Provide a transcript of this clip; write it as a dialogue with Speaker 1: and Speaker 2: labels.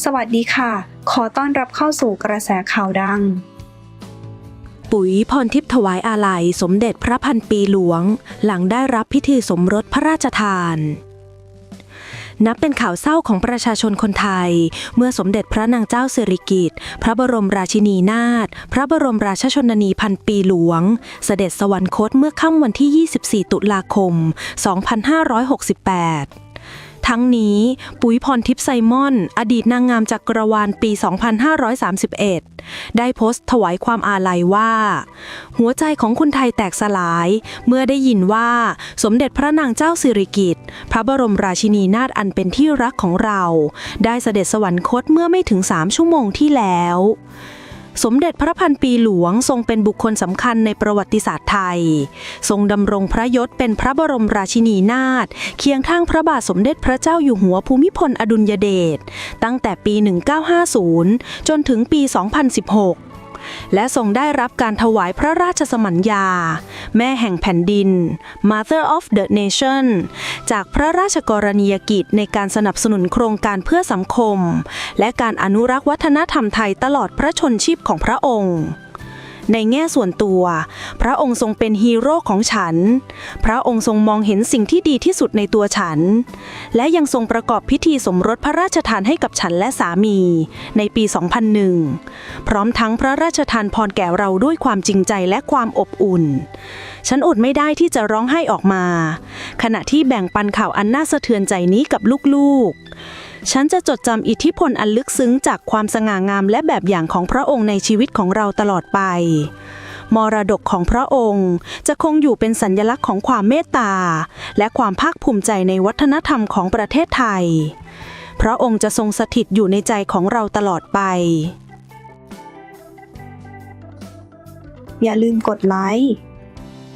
Speaker 1: สวัสดีค่ะ ขอต้อนรับเข้าสู่กระแสข่าวดัง
Speaker 2: ปุ๋ยพรทิพย์ถวายอาลัย สมเด็จพระพันปีหลวง หลังได้รับพิธีสมรสพระราชทานนับเป็นข่าวเศร้าของประชาชนคนไทย เมื่อสมเด็จพระนางเจ้าสิริกิติ์พระบรมราชินีนาถพระบรมราชชนนีพันปีหลวง เสด็จสวรรคตเมื่อค่ำวันที่ 24 ตุลาคม 2568 ทั้งนี้ปุ๋ยพรทิพย์ไซมอน อดีตนางงามจักรวาลปี 2531 ได้โพสต์ถวายความอาลัยว่า หัวใจของคนไทยแตกสลาย เมื่อได้ยินว่าสมเด็จพระนางเจ้าสิริกิติ์พระบรมราชินีนาถอันเป็นที่รักของเรา ได้เสด็จสวรรคตเมื่อไม่ถึง 3 ชั่วโมงที่แล้ว สมเด็จพระพันปีหลวงทรงเป็นบุคคลสำคัญในประวัติศาสตร์ไทย ทรงดำรงพระยศเป็นพระบรมราชินีนาถเคียงข้างพระบาทสมเด็จพระเจ้าอยู่หัวภูมิพลอดุลยเดชตั้งแต่ปี 1950 จนถึงปี 2016 และทรงได้รับการถวายพระราชสมัญญา แม่แห่งแผ่นดิน Mother of the Nation จากพระราชกรณียกิจในการสนับสนุนโครงการเพื่อสังคม และการอนุรักษ์วัฒนธรรมไทยตลอดพระชนชีพของพระองค์ ในแง่ส่วนตัว พระองค์ทรงเป็นฮีโร่ของฉัน พระองค์ทรงมองเห็นสิ่งที่ดีที่สุดในตัวฉัน และยังทรงประกอบพิธีสมรสพระราชทานให้กับฉันและสามี ในปี 2001 พร้อมทั้งพระราชทานพรแก่เราด้วยความจริงใจและความอบอุ่น ฉันอดไม่ได้ที่จะร้องไห้ออกมา ขณะที่แบ่งปันข่าวอันน่าสะเทือนใจนี้กับลูกๆ ฉันจะจดจำอิทธิพลอันลึกซึ้งจากความสง่างามและแบบอย่างของพระองค์ในชีวิตของเราตลอดไป มรดกของพระองค์จะคงอยู่เป็นสัญลักษณ์ของความเมตตา และความภาคภูมิใจในวัฒนธรรมของประเทศไทย พระองค์จะทรงสถิตอยู่ในใจของเราตลอดไป
Speaker 1: อย่าลืมกดไลค์